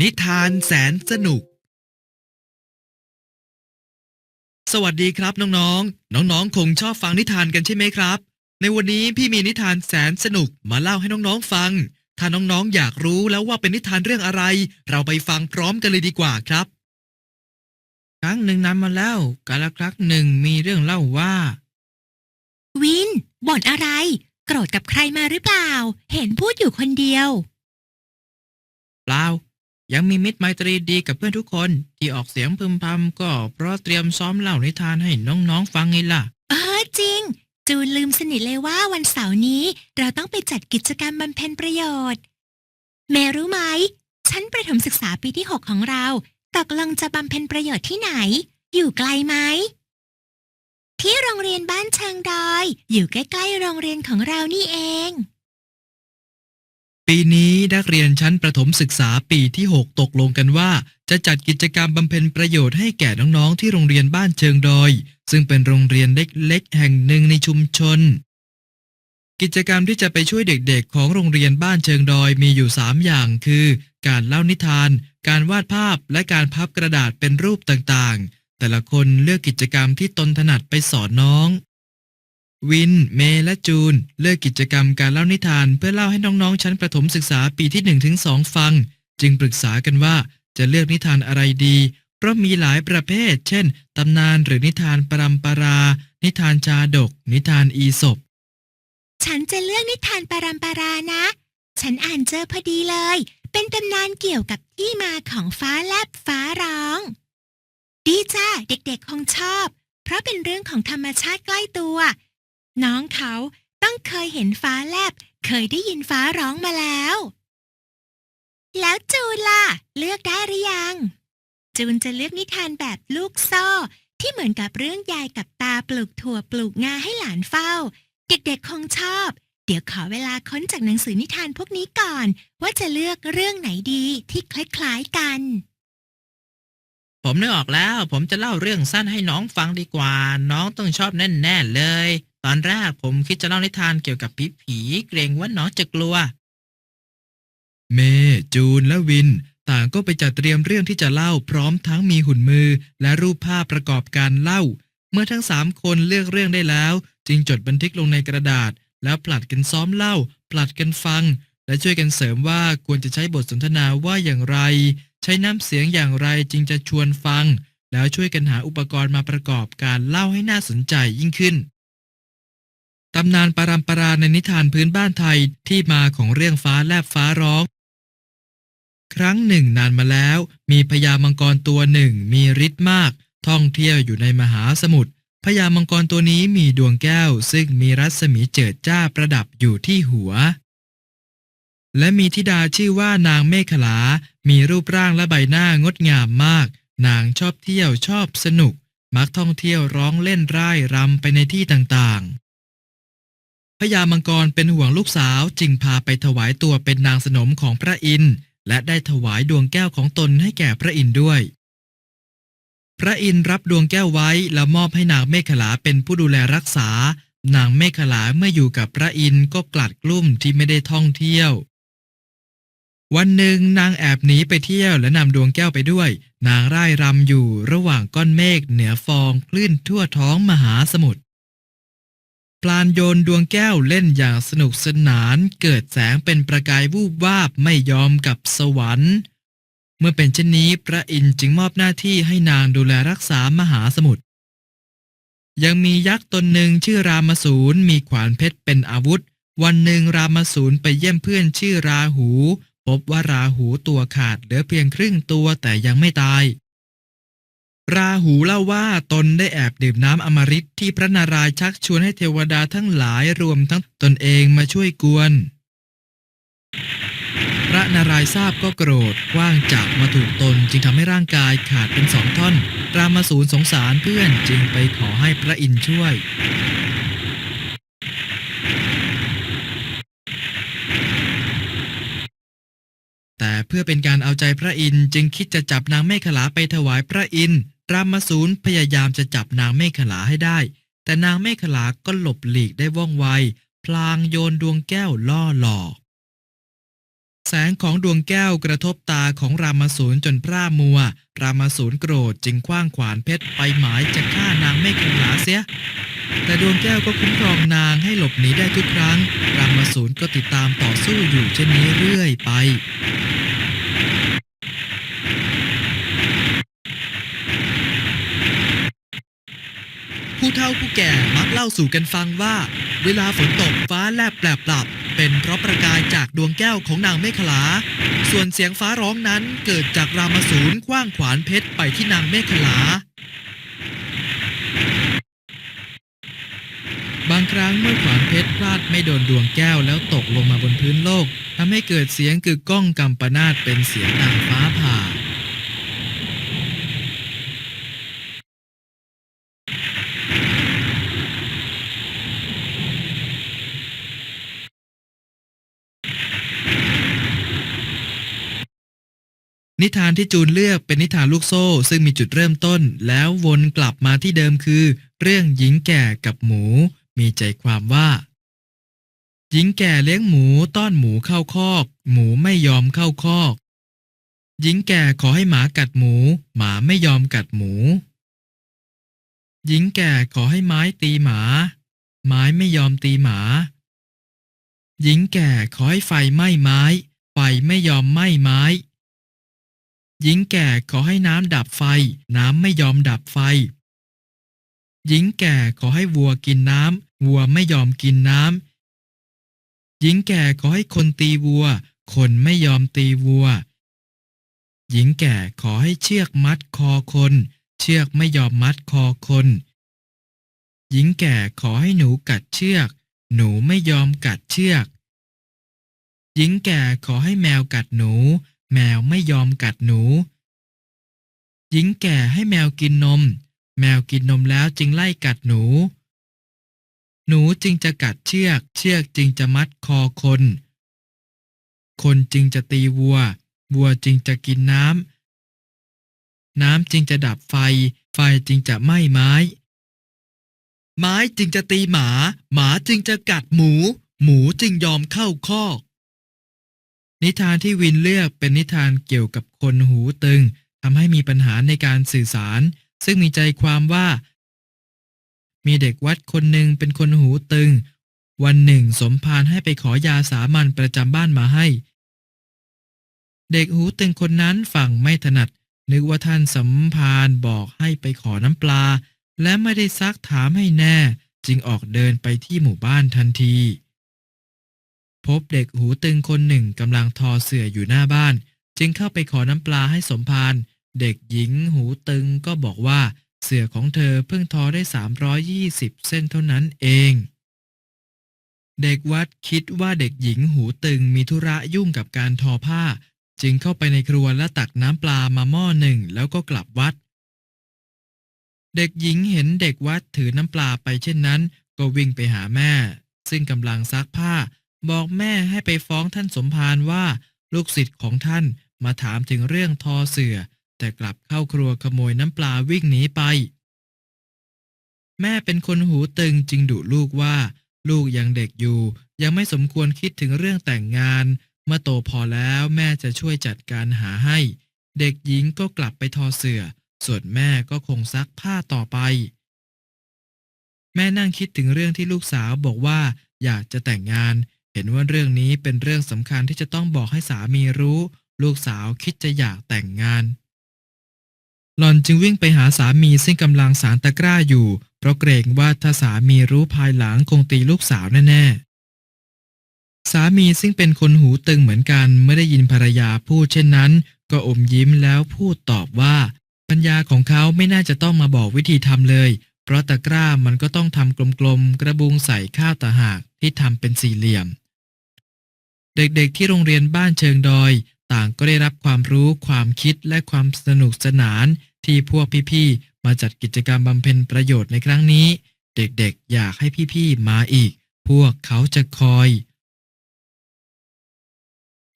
นิทานแสนสนุก สวัสดีครับน้องๆ น้องๆ คงชอบฟังนิทานกันใช่ไหมครับ ในวันนี้พี่มีนิทานแสนสนุกมาเล่าให้น้องๆฟัง ถ้าน้องๆ อยากรู้แล้วว่าเป็นนิทานเรื่องอะไร เราไปฟังพร้อมกันเลยดีกว่าครับ ครั้งหนึ่งนานมาแล้วกาลครั้งหนึ่งมีเรื่องเล่าว่า วินบ่นอะไร โกรธกับใครมาหรือเปล่า เห็นพูดอยู่คนเดียว เปล่า ยังมีมิตรไมตรีดีกับเพื่อนทุกคนที่ออกเสียงพึมพำก็เพราะเตรียมซ้อมเล่านิทานให้น้องๆฟังไงล่ะ เออจริง จูนลืมสนิทเลยว่าวันเสาร์นี้ เราต้องไปจัดกิจกรรมบำเพ็ญประโยชน์ เมรู้ไหม ชั้นประถมศึกษาปีที่ 6 ของเราตกลงจะบำเพ็ญประโยชน์ที่ไหน อยู่ไกลไหม ที่โรงเรียนบ้านเชิงดอย อยู่ใกล้ๆโรงเรียนของเรานี่เอง ปีนี้นักเรียนชั้นประถมศึกษาปีที่ 6 ตกลงกันว่า จะจัดกิจกรรมบำเพ็ญประโยชน์ให้แก่น้องๆ ที่โรงเรียนบ้านเชิงดอย ซึ่งเป็นโรงเรียนเล็กๆ แห่งหนึ่งในชุมชน กิจกรรมที่จะไปช่วยเด็กๆ ของโรงเรียนบ้านเชิงดอยมีอยู่ 3 อย่างคือ การเล่านิทาน การวาดภาพ และการพับกระดาษเป็นรูปต่างๆ แต่ละคนเลือกกิจกรรมที่ตนถนัดไปสอนน้อง วิน เมและจูน เลือกกิจกรรมการเล่านิทานเพื่อเล่าให้น้องๆ ชั้นประถมศึกษาปีที่1ถึง2ฟัง จึงปรึกษากันว่าจะเลือกนิทานอะไรดี เพราะมีหลายประเภท เช่น ตำนานหรือนิทานปรำปรา นิทานชาดก นิทานอีสปฉันจะเลือกนิทานปรัมปรานะ ฉันอ่านเจอพอดีเลย เป็นตำนานเกี่ยวกับที่มาของฟ้าแลบฟ้าร้อง ดีจ้าเด็กๆคงชอบ เพราะเป็นเรื่องของธรรมชาติใกล้ตัว น้องเขาต้องเคยเห็นฟ้าแลบ เคยได้ยินฟ้าร้องมาแล้ว แล้วจูนล่ะ เลือกได้หรือยัง จูนจะเลือกนิทานแบบลูกโซ่ ที่เหมือนกับเรื่องยายกับตาปลูกถั่วปลูกงาให้หลานเฝ้า เด็กๆคงชอบ เดี๋ยวขอเวลาค้นจากหนังสือนิทานพวกนี้ก่อน ว่าจะเลือกเรื่องไหนดีที่คล้ายๆกัน ผมนึกออกแล้ว ผมจะเล่าเรื่องสั้นให้น้องฟังดีกว่า น้องต้องชอบแน่ๆเลย ตอนแรกผมคิดจะเล่านิทานเกี่ยวกับผีผีเกรงว่าน้องจะกลัว เม จูนและวิน ต่างก็ไปจัดเตรียมเรื่องที่จะเล่าพร้อมทั้งมีหุ่นมือ และรูปภาพประกอบการเล่า เมื่อทั้งสามคนเลือกเรื่องได้แล้ว จึงจดบันทึกลงในกระดาษ แล้วผลัดกันซ้อมเล่า ผลัดกันฟัง และช่วยกันเสริมว่าควรจะใช้บทสนทนาว่าอย่างไร ใช้น้ำเสียงอย่างไรจึงจะชวนฟัง แล้วช่วยกันหาอุปกรณ์มาประกอบการเล่าให้น่าสนใจยิ่งขึ้น ตำนานปารามปราในนิทานพื้นบ้านไทยที่มาของเรื่องฟ้าแลบฟ้าร้อง ครั้งหนึ่งนานมาแล้ว มีพญามังกรตัวหนึ่งมีฤทธิ์มาก ท่องเที่ยวอยู่ในมหาสมุทรพญามังกรตัวนี้มีดวงแก้ว ซึ่งมีรัศมีเจิดจ้าประดับอยู่ที่หัว และมีธิดาชื่อว่านางเมขลา มีรูปร่างและใบหน้างดงามมาก นางชอบเที่ยวชอบสนุก มักท่องเที่ยวร้องเล่นร่ายรำไปในที่ต่างๆ พญามังกรเป็นห่วงลูกสาวจึงพาไปถวายตัวเป็นนางสนมของพระอินทร์และได้ถวายดวงแก้วของตนให้แก่พระอินทร์ด้วย พระอินทร์รับดวงแก้วไว้แล้วมอบให้นางเมขลาเป็นผู้ดูแลรักษา นางเมขลาเมื่ออยู่กับพระอินทร์ก็กลัดกลุ้มที่ไม่ได้ท่องเที่ยว วันหนึ่งนางแอบหนีไปเที่ยวและนำดวงแก้วไปด้วย นางร่ายรำอยู่ระหว่างก้อนเมฆเหนือฟองคลื่นทั่วท้องมหาสมุทร ลานโยนดวงแก้วเล่นอย่างสนุกสนาน เกิดแสงเป็นประกายวูบวาบไม่ยอมกับสวรรค์ เมื่อเป็นเช่นนี้พระอินทร์จึงมอบหน้าที่ให้นางดูแลรักษามหาสมุทรยังมียักษ์ตนหนึ่งชื่อรามสูรมีขวานเพชรเป็นอาวุธ วันหนึ่งรามสูรไปเยี่ยมเพื่อนชื่อราหู พบว่าราหูตัวขาดเหลือเพียงครึ่งตัวแต่ยังไม่ตาย ราหูเล่าว่าตนได้แอบดื่มน้ำอมฤตที่พระนารายชักชวนให้เทวดาทั้งหลายรวมทั้งตนเองมาช่วยกวน พระนารายณ์ทราบก็โกรธคว้างจับมาถูกตนจึงทำให้ร่างกายขาดเป็นสองท่อน รามสูรสงสารเพื่อนจึงไปขอให้พระอินทร์ช่วยแต่เพื่อเป็นการเอาใจพระอินทร์จึงคิดจะจับนางเมขลาไปถวายพระอินทร์ รามสูรพยายามจะจับนางเมขลาให้ได้ แต่นางเมขลาก็หลบหลีกได้ว่องไว พลางโยนดวงแก้วล่อหลอก แสงของดวงแก้วกระทบตาของรามาสูรจนพร่ามัว รามาสูรโกรธจึงคว้างขวานเพชรไปหมายจะฆ่านางเมฆขลาเสีย แต่ดวงแก้วก็คุ้มครองนางให้หลบหนีได้ทุกครั้ง รามาสูรก็ติดตามต่อสู้อยู่เช่นนี้เรื่อยไป ผู้เฒ่าผู้แก่มักเล่าสู่กันฟังว่า เวลาฝนตกฟ้าแลบแปลบปรับเป็นเพราะประกายจากดวงแก้วของนางเมขลา ส่วนเสียงฟ้าร้องนั้นเกิดจากรามาสูรคว้างขวานเพชรไปที่นางเมขลา บางครั้งเมื่อขวานเพชรพลาดไม่โดนดวงแก้วแล้วตกลงมาบนพื้นโลกทำให้เกิดเสียงกึกก้องกำปนาตเป็นเสียงนางฟ้าผ่า นิทานที่จูนเลือกเป็นนิทานลูกโซ่ ซึ่งมีจุดเริ่มต้น แล้ววนกลับมาที่เดิมคือ เรื่องหญิงแก่กับหมู มีใจความว่า หญิงแก่เลี้ยงหมูต้อนหมูเข้าคอก หมูไม่ยอมเข้าคอก หญิงแก่ขอให้หมากัดหมู หมาไม่ยอมกัดหมู หญิงแก่ขอให้ไม้ตีหมา ไม้ไม่ยอมตีหมา หญิงแก่ขอให้ไฟไหม้ไม้ ไฟไม่ยอมไหม้ไม้ หญิงแก่ขอให้น้ำดับไฟ น้ำไม่ยอมดับไฟ หญิงแก่ขอให้วัวกินน้ำวัวไม่ยอมกินน้ำหญิงแก่ขอให้คนตีวัว คนไม่ยอมตีวัว หญิงแก่ขอให้เชือกมัดคอคน เชือกไม่ยอมมัดคอคน หญิงแก่ขอให้หนูกัดเชือก หนูไม่ยอมกัดเชือก หญิงแก่ขอให้แมวกัดหนู แมวไม่ยอมกัดหนู หญิงแก่ให้แมวกินนม แมวกินนมแล้วจึงไล่กัดหนู หนูจึงจะกัดเชือก เชือกจึงจะมัดคอคน คนจึงจะตีวัว วัวจึงจะกินน้ำ น้ำจึงจะดับไฟ ไฟจึงจะไหม้ไม้ ไม้จึงจะตีหมา หมาจึงจะกัดหมู หมูจึงยอมเข้าคอก นิทานที่วินเลือกเป็นนิทานเกี่ยวกับคนหูตึงทำให้มีปัญหาในการสื่อสาร ซึ่งมีใจความว่า มีเด็กวัดคนหนึ่งเป็นคนหูตึง วันหนึ่งสมภารให้ไปขอยาสามัญประจำบ้านมาให้ เด็กหูตึงคนนั้นฟังไม่ถนัด นึกว่าท่านสมภารบอกให้ไปขอน้ำปลา และไม่ได้ซักถามให้แน่ จึงออกเดินไปที่หมู่บ้านทันที พบเด็กหูตึงคนหนึ่งกำลังทอเสื่ออยู่หน้าบ้าน จึงเข้าไปขอน้ำปลาให้สมภารเด็กหญิงหูตึงก็บอกว่า เสื่อของเธอเพิ่งทอได้ 320 เส้นเท่านั้นเอง เด็กวัดคิดว่าเด็กหญิงหูตึงมีธุระยุ่งกับการทอผ้า จึงเข้าไปในครัวและตักน้ำปลามาหม้อหนึ่งแล้วก็กลับวัด เด็กหญิงเห็นเด็กวัดถือน้ำปลาไปเช่นนั้น ก็วิ่งไปหาแม่ ซึ่งกำลังซักผ้า บอกแม่ให้ไปฟ้องท่านสมภารว่า ลูกศิษย์ของท่านมาถามถึงเรื่องทอเสือ่อแต่กลับเข้าครัวขโมยน้ำปลาวิ่งหนีไป แม่เป็นคนหูตึงจึงดุลูกว่า ลูกยังเด็กอยู่ ยังไม่สมควรคิดถึงเรื่องแต่งงาน เมื่อโตพอแล้วแม่จะช่วยจัดการหาให้ เด็กหญิงก็กลับไปทอเสือ่อส่วนแม่ก็คงซักผ้าต่อไป แม่นั่งคิดถึงเรื่องที่ลูกสาวบอกว่า อยากจะแต่งงาน เห็นว่าเรื่องนี้เป็นเรื่องสำคัญที่จะต้องบอกให้สามีรู้ ลูกสาวคิดจะอยากแต่งงาน หล่อนจึงวิ่งไปหาสามีซึ่งกำลังสารตะกร้าอยู่ เพราะเกรงว่าถ้าสามีรู้ภายหลังคงตีลูกสาวแน่ๆ สามีซึ่งเป็นคนหูตึงเหมือนกันเมื่อได้ยินภรรยาพูดเช่นนั้น ก็อมยิ้มแล้วพูดตอบว่าปัญญาของเขาไม่น่าจะต้องมาบอกวิธีทำเลย เพราะตะกร้ามันก็ต้องทำกลมๆกระบุงใส่ข้าวตะหากที่ทำเป็นสี่เหลี่ยม เด็กๆที่โรงเรียนบ้านเชิงดอย ต่างก็ได้รับความรู้ความคิดและความสนุกสนานที่พวกพี่ๆ มาจัดกิจกรรมบำเพ็ญประโยชน์ในครั้งนี้ เด็กๆ อยากให้พี่ๆ มาอีก พวกเขาจะคอย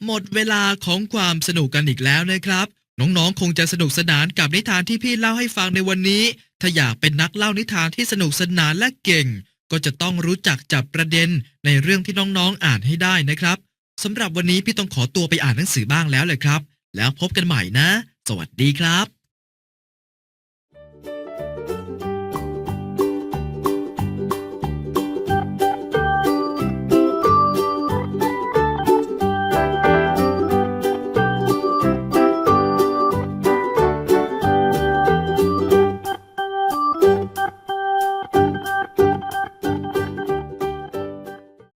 หมดเวลาของความสนุกกันอีกแล้วนะครับ น้องๆ คงจะสนุกสนานกับนิทานที่พี่เล่าให้ฟังในวันนี้ ถ้าอยากเป็นนักเล่านิทานที่สนุกสนานและเก่ง ก็จะต้องรู้จักจับประเด็นในเรื่องที่น้องๆ อ่านให้ได้นะครับ สำหรับวันนี้พี่ต้องขอตัวไปอ่านหนังสือบ้างแล้วเลยครับ แล้วพบกันใหม่นะ สวัสดีครับ